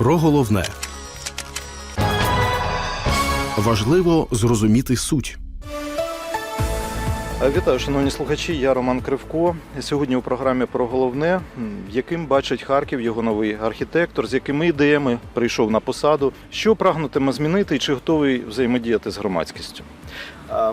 Про головне важливо зрозуміти суть. Вітаю, шановні слухачі. Я Роман Кривко. Сьогодні у програмі про головне, яким бачить Харків його новий архітектор, з якими ідеями прийшов на посаду, що прагнутиме змінити і чи готовий взаємодіяти з громадськістю.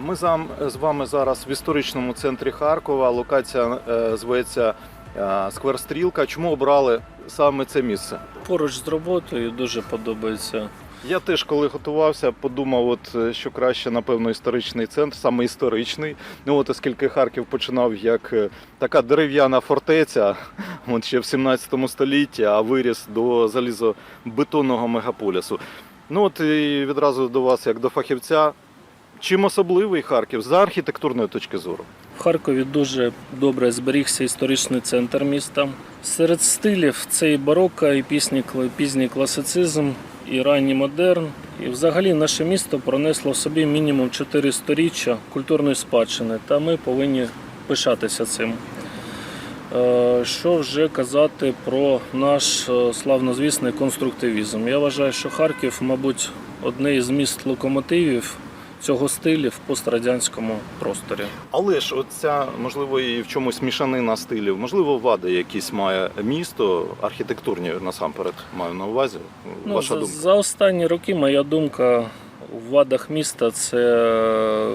Ми зам- з вами зараз в історичному центрі Харкова. Локація е, зветься е, Сквер Стрілка. Чому обрали саме це місце? Поруч з роботою дуже подобається. Я теж, коли готувався, подумав, от е, що краще, напевно, історичний центр, саме історичний. Ну от оскільки Харків починав як е, така дерев'яна фортеця, от ще в 17 столітті, а виріс до залізобетонного мегаполісу. Ну от і відразу до вас, як до фахівця, чим особливий Харків з архітектурної точки зору? В Харкові дуже добре зберігся історичний центр міста. Серед стилів це і барокко, і пісній, пізній класицизм, і ранній модерн. І взагалі наше місто пронесло в собі мінімум 4 сторіччя культурної спадщини, та ми повинні пишатися цим. Е, Що вже казати про наш е, славнозвісний конструктивізм? Я вважаю, що Харків, мабуть, одне із міст локомотивів цього стилю в пострадянському просторі. Але ж оця, можливо, і в чомусь мішанина стилів, можливо, вади якісь має місто, архітектурні насамперед маю на увазі. Ну, Ваша за, думка? за останні роки моя думка в вадах міста це е,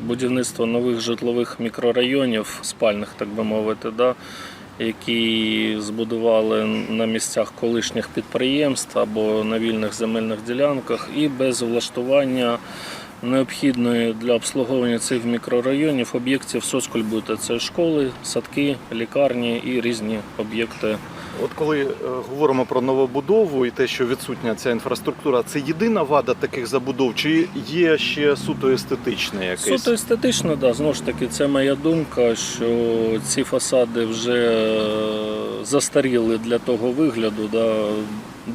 будівництво нових житлових мікрорайонів, спальних, так би мовити, да, які збудували на місцях колишніх підприємств або на вільних земельних ділянках, і без влаштування необхідної для обслуговування цих мікрорайонів об'єктів соцкульбута. Це школи, садки, лікарні і різні об'єкти От коли е, говоримо про новобудову і те, що відсутня ця інфраструктура, це єдина вада таких забудов, чи є ще суто естетичне якесь? Суто естетично, да, знову ж таки, це моя думка, що ці фасади вже е, застаріли для того вигляду. Да.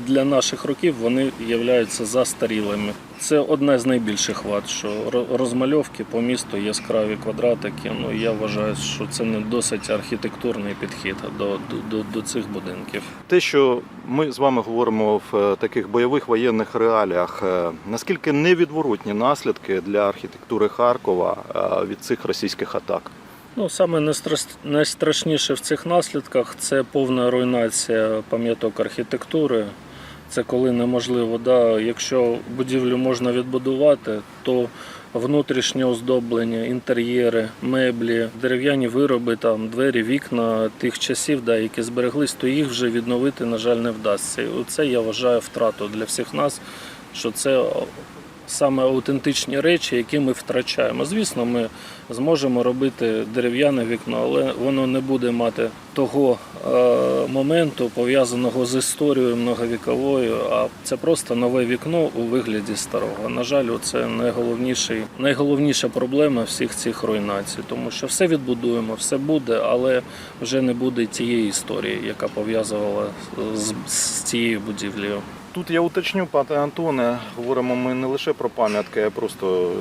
Для наших років вони являються застарілими. Це одна з найбільших вад, що ро- розмальовки по місту яскраві квадратики. Ну я вважаю, що це не досить архітектурний підхід до, до, до, до цих будинків. Те, що ми з вами говоримо в е, таких бойових воєнних реаліях, е, наскільки невідворотні наслідки для архітектури Харкова е, від цих російських атак? Ну, саме найстрашніше в цих наслідках це повна руйнація пам'яток архітектури. Це коли неможливо, да, якщо будівлю можна відбудувати, то внутрішнє оздоблення, інтер'єри, меблі, дерев'яні вироби, там, двері, вікна тих часів, да, які збереглись, то їх вже відновити, на жаль, не вдасться. І це я вважаю втрату для всіх нас, що це саме аутентичні речі, які ми втрачаємо. Звісно, ми зможемо робити дерев'яне вікно, але воно не буде мати того е, моменту, пов'язаного з історією многовіковою. А це просто нове вікно у вигляді старого. На жаль, це найголовніший, найголовніша проблема всіх цих руйнацій, тому що все відбудуємо, все буде, але вже не буде тієї історії, яка пов'язувала з, з цією будівлею. Тут я уточню, пане Антоне, говоримо ми не лише про пам'ятки, а просто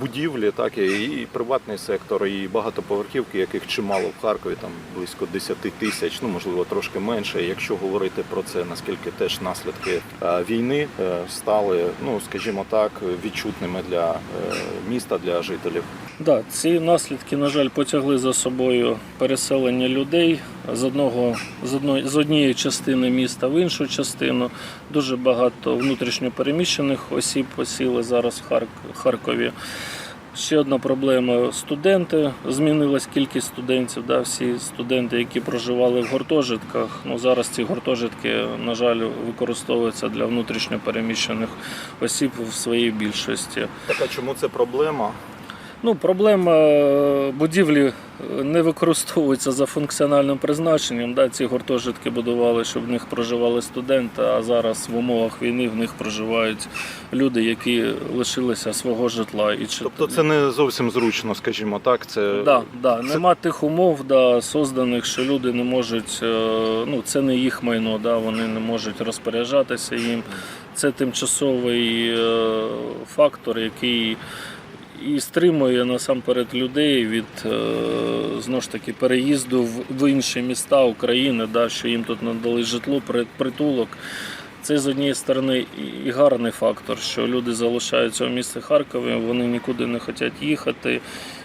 будівлі, так і, і приватний сектор, і багатоповерхівки, яких чимало в Харкові, там близько 10 тисяч, ну можливо трошки менше. Якщо говорити про це, наскільки теж наслідки е, війни е, стали, ну скажімо так, відчутними для е, міста, для жителів. Да, ці наслідки, на жаль, потягли за собою переселення людей з одного з одної з однієї частини міста в іншу частину. Дуже багато внутрішньопереміщених осіб посіли зараз в Харк- Харкові. Ще одна проблема студенти. Змінилась кількість студентів. Да, всі студенти, які проживали в гуртожитках. Ну зараз ці гуртожитки, на жаль, використовуються для внутрішньопереміщених осіб в своїй більшості. Так а чому це проблема? Ну, проблема е, будівлі е, не використовується за функціональним призначенням. Да, ці гуртожитки будували, щоб в них проживали студенти, а зараз в умовах війни в них проживають люди, які лишилися свого житла. І чи- Тобто це не зовсім зручно, скажімо так. Це Да, да, це- нема тих умов, да, созданих, що люди не можуть, е, ну це не їх майно, да, вони не можуть розпоряджатися їм. Це тимчасовий фактор, який і стримує насамперед людей від е, знову ж таки переїзду в, інші міста України, да, що їм тут надали житло, притулок. Це з однієї сторони і гарний фактор, що люди залишаються у місті Харкові, вони нікуди не хочуть їхати,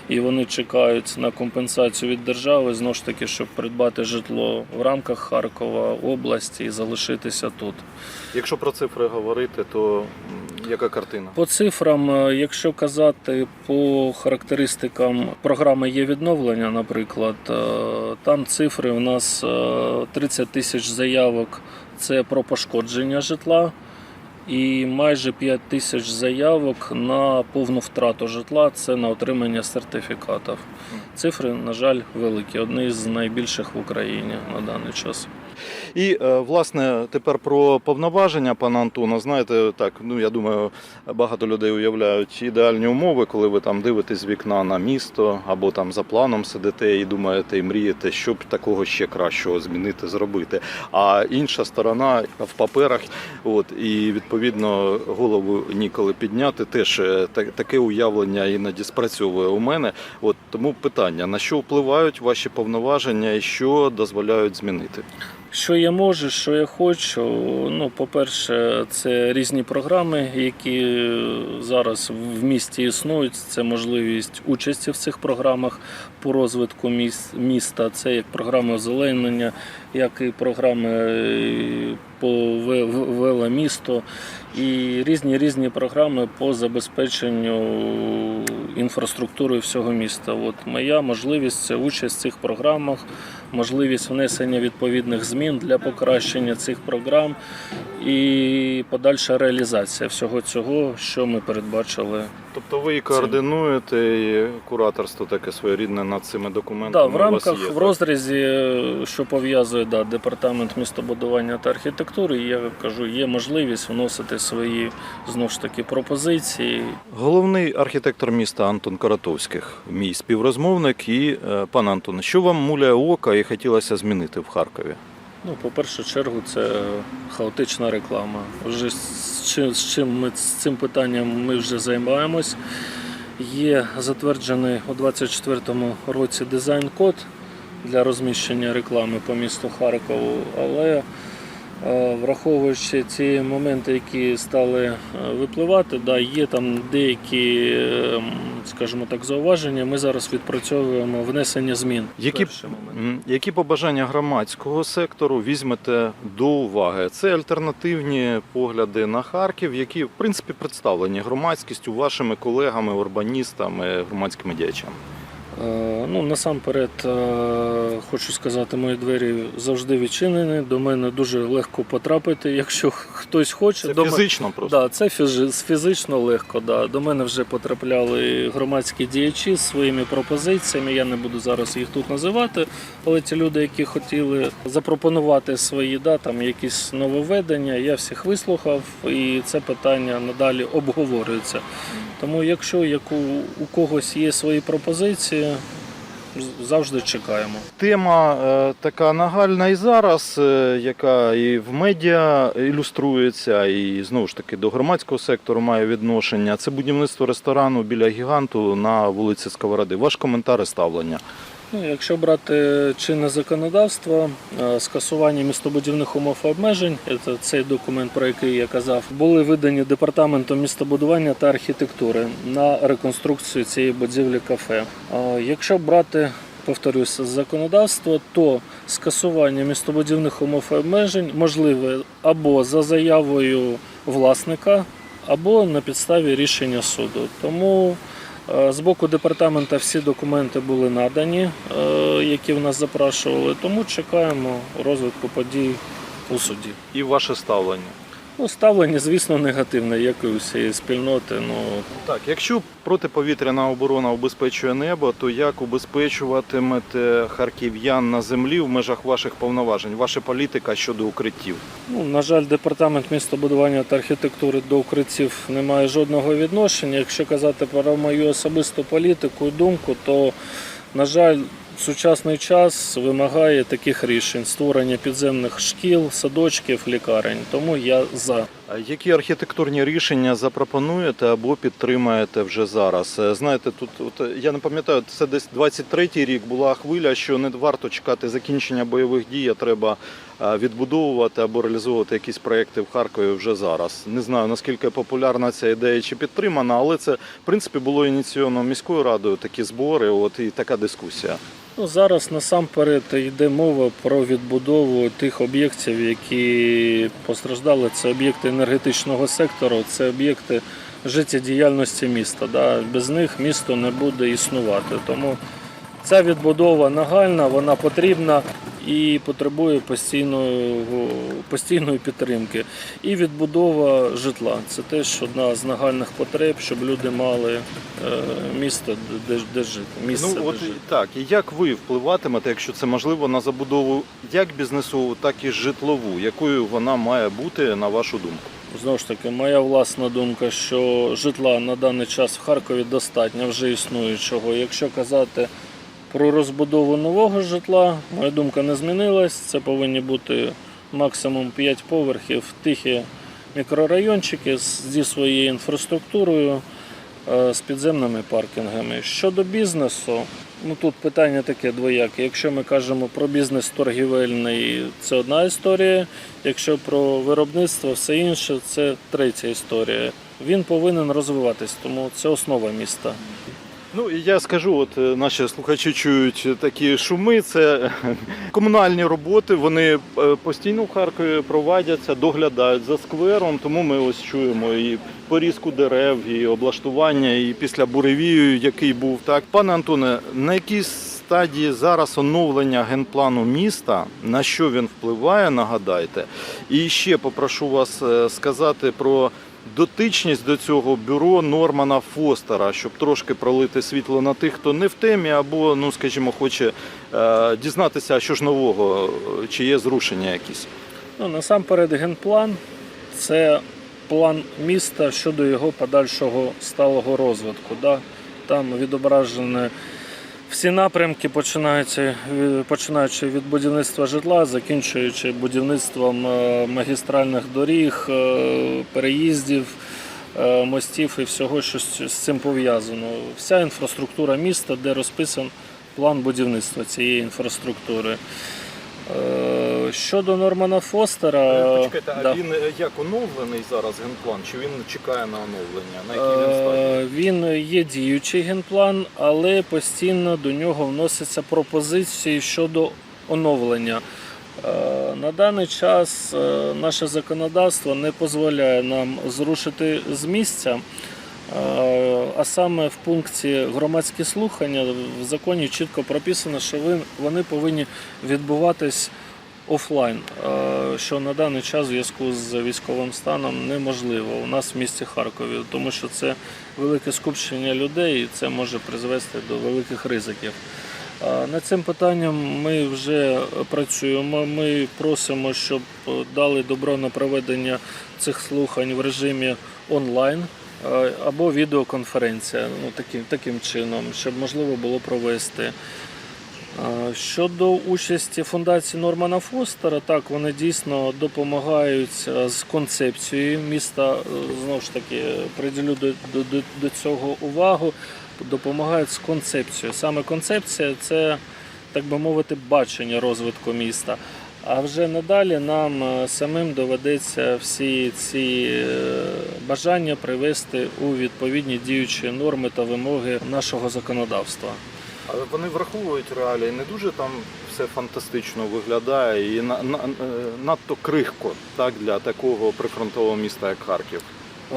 і вони чекають на компенсацію від держави знову ж таки, щоб придбати житло в рамках Харкова, області і залишитися тут. Якщо про цифри говорити, то яка картина? По цифрам, е, якщо казати по характеристикам програми є відновлення, наприклад, е, там цифри у нас е, 30 тисяч заявок це про пошкодження житла. І майже 5 тисяч заявок на повну втрату житла це на отримання сертифікатів. Цифри, на жаль, великі, одні з найбільших в Україні на даний час. І е, власне тепер про повноваження пана Антона. Знаєте, так ну я думаю, багато людей уявляють ідеальні умови, коли ви там дивитесь з вікна на місто або там за планом сидите і думаєте, і мрієте, що б такого ще кращого змінити, зробити. А інша сторона в паперах, от і відповідно голову ніколи підняти. Теж е, таке уявлення іноді спрацьовує у мене. От тому питання: на що впливають ваші повноваження і що дозволяють змінити? Що я можу, що я хочу. Ну, по-перше, це різні програми, які зараз в місті існують. Це можливість участі в цих програмах по розвитку міс- міста. Це як програми озеленення, як і програми е, по ве- в- веломісто і різні різні програми по забезпеченню інфраструктури всього міста. От моя можливість це участь в цих програмах, можливість внесення відповідних змін для покращення цих програм і подальша реалізація всього цього, що ми передбачили. Тобто ви і координуєте і кураторство таке своєрідне над цими Да, документами. в у вас рамках є, в розрізі, що пов'язує да, департамент містобудування та архітектури, я кажу, є можливість вносити свої знову ж таки пропозиції. Головний архітектор міста Антон Каратовських, мій співрозмовник. І е, пан Антон, що вам муляє ока і хотілося змінити в Харкові? Ну, по першу чергу, це хаотична реклама. Вже з чим, з чим ми з цим питанням ми вже займаємось. Є затверджений у 2024 році дизайн-код для розміщення реклами по місту Харкову, але враховуючи ті моменти, які стали е, випливати, да, є там деякі, е, скажімо так, зауваження. Ми зараз відпрацьовуємо внесення змін. Які, які побажання громадського сектору візьмете до уваги? Це альтернативні погляди на Харків, які в принципі представлені громадськістю, вашими колегами, урбаністами, громадськими діячами. Е, Ну, насамперед, е, хочу сказати, мої двері завжди відчинені. До мене дуже легко потрапити, якщо хтось хоче. Це До фізично просто. Да, це фізично легко. Да. До мене вже потрапляли громадські діячі з своїми пропозиціями. Я не буду зараз їх тут називати, але ті люди, які хотіли запропонувати свої да, там, якісь нововведення, я всіх вислухав, і це питання надалі обговорюється. Тому, якщо як у, у когось є свої пропозиції, з- завжди чекаємо. Тема е, така нагальна і зараз, е, яка і в медіа ілюструється, і знову ж таки до громадського сектору має відношення. Це будівництво ресторану біля гіганту на вулиці Сковороди. Ваш коментар і ставлення. Ну, якщо брати чинне законодавство, е, скасування містобудівних умов і обмежень, це цей документ, про який я казав, були видані департаментом містобудування та архітектури на реконструкцію цієї будівлі кафе. Якщо брати Повторюся, законодавство, то скасування містобудівних умов і обмежень можливе або за заявою власника, або на підставі рішення суду. Тому Е, З боку департамента всі документи були надані, е, які в нас запрашували, тому чекаємо розвитку подій у суді. І ваше ставлення. Ну, ставлення, звісно, негативне, як і у всієї спільноти. Ну, Так, якщо протиповітряна оборона убезпечує небо, то як убезпечуватимете харків'ян на землі в межах ваших повноважень? Ваша політика щодо укриттів? ну, на жаль, департамент містобудування та архітектури до укриттів не має жодного відношення. Якщо казати про мою особисту політику і думку, то, на жаль, сучасний час вимагає таких рішень створення підземних шкіл, садочків, лікарень. Тому я за. Які архітектурні рішення запропонуєте або підтримаєте вже зараз? Е, Знаєте, тут от, е, я не пам'ятаю, це десь 23-й рік була хвиля, що не варто чекати закінчення бойових дій, а треба е, відбудовувати або реалізовувати якісь проекти в Харкові вже зараз. Не знаю наскільки популярна ця ідея чи підтримана, але це в принципі було ініційовано міською радою такі збори. От і така дискусія. Ну, зараз насамперед йде мова про відбудову тих об'єктів, які постраждали. Це об'єкти енергетичного сектору, це об'єкти життєдіяльності міста. Да? Без них місто не буде існувати. Тому ця відбудова нагальна, вона потрібна і потребує постійної, постійної підтримки. І відбудова житла це теж одна з нагальних потреб, щоб люди мали е, місто, де, де жити. Місце, Ну де жити. так, і як ви впливатимете, якщо це можливо, на забудову як бізнесову, так і житлову, якою вона має бути на вашу думку? Знову ж таки, моя власна думка, що житла на даний час в Харкові достатньо вже існуючого. Якщо казати про розбудову нового житла, моя думка не змінилась. Це повинні бути максимум 5 поверхів, тихі мікрорайончики зі своєю інфраструктурою, е, з підземними паркінгами. Щодо бізнесу, ну тут питання таке двояке. Якщо ми кажемо про бізнес торгівельний, це одна історія. Якщо про виробництво, все інше, це третя історія. Він повинен розвиватись, тому це основа міста. Ну і я скажу, от е, наші слухачі чують такі шуми. Це комунальні роботи. Вони е, постійно в Харкові проводяться, доглядають за сквером. Тому ми ось чуємо і порізку дерев, і облаштування, і після буревію, який був так. Пане Антоне, на якій стадії зараз оновлення генплану міста? На що він впливає? Нагадайте. І ще попрошу вас е, сказати про дотичність до цього бюро Нормана Фостера, щоб трошки пролити світло на тих, хто не в темі, або, ну скажімо, хоче е, дізнатися, що ж нового, чи є зрушення якісь. Ну, насамперед, генплан це план міста щодо його подальшого сталого розвитку. Да? Там відображені всі напрямки, починаються, починаючи від будівництва житла, закінчуючи будівництвом е, магістральних доріг, е, переїздів, е, мостів і всього, що з цим пов'язано. Вся інфраструктура міста, де розписан план будівництва цієї інфраструктури. Е, Щодо Нормана Фостера, Почекайте, а да. він е, як оновлений зараз генплан? Чи він чекає на оновлення? На якій він стадії? Він є діючий генплан, але постійно до нього вносяться пропозиції щодо оновлення. Е, На даний час е, наше законодавство не дозволяє нам зрушити з місця. Е, А саме в пункті громадські слухання в законі чітко прописано, що вони повинні відбуватись офлайн, е, що на даний час в зв'язку з військовим станом неможливо у нас в місті Харкові, тому що це велике скупчення людей і це може призвести до великих ризиків. Е, Над цим питанням ми вже працюємо. Ми просимо, щоб е, дали добро на проведення цих слухань в режимі онлайн або відеоконференція. Ну, таким, таким чином, щоб можливо було провести. Щодо участі фундації Нормана Фостера, так вони дійсно допомагають е, з концепцією міста. Е, Знову ж таки, приділю до, до, до, цього увагу. Допомагають з концепцією. Саме концепція це, так би мовити, бачення розвитку міста. А вже надалі нам е, самим доведеться всі ці бажання привести у відповідні діючі норми та вимоги нашого законодавства. Але вони враховують реалії, не дуже там все фантастично виглядає і на, на, е, надто крихко так, для такого прифронтового міста, як Харків. Е,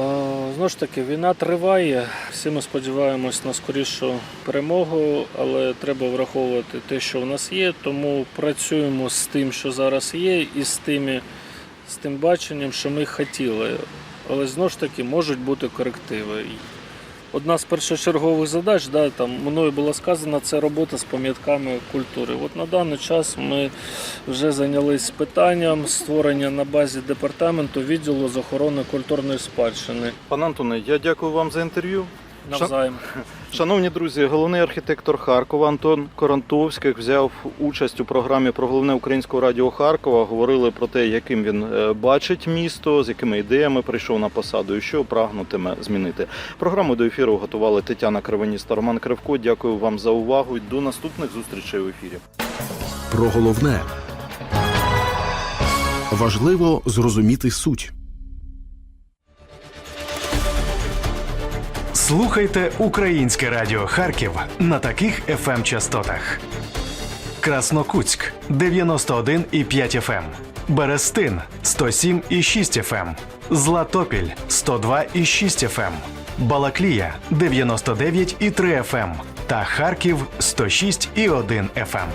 Знову ж таки, війна триває. Всі ми сподіваємось на скорішу перемогу, але треба враховувати те, що в нас є. Тому працюємо з тим, що зараз є, і з тими, з тим баченням, що ми хотіли. Але знову ж таки можуть бути корективи. Одна з першочергових задач, да, там мною було сказано, це робота з пам'ятками культури. От на даний час ми вже зайнялись питанням створення на базі департаменту відділу з охорони культурної спадщини. Пане Антоне, я дякую вам за інтерв'ю. Навзаєм. Шановні друзі, головний архітектор Харкова Антон Корантовський взяв участь у програмі про головне українського радіо Харкова. Говорили про те, яким він е, бачить місто, з якими ідеями прийшов на посаду і що прагнутиме змінити. Програму до ефіру готували Тетяна Кривоніс та Роман Кривко. Дякую вам за увагу. і До наступних зустрічей в ефірі. Про головне важливо зрозуміти суть. Слухайте Українське Радіо Харків на таких fm частотах: Краснокутськ 91,5 FM, Берестин 107,6 FM, Златопіль 102,6 FM, Балаклія 99,3 FM та Харків 106,1 FM.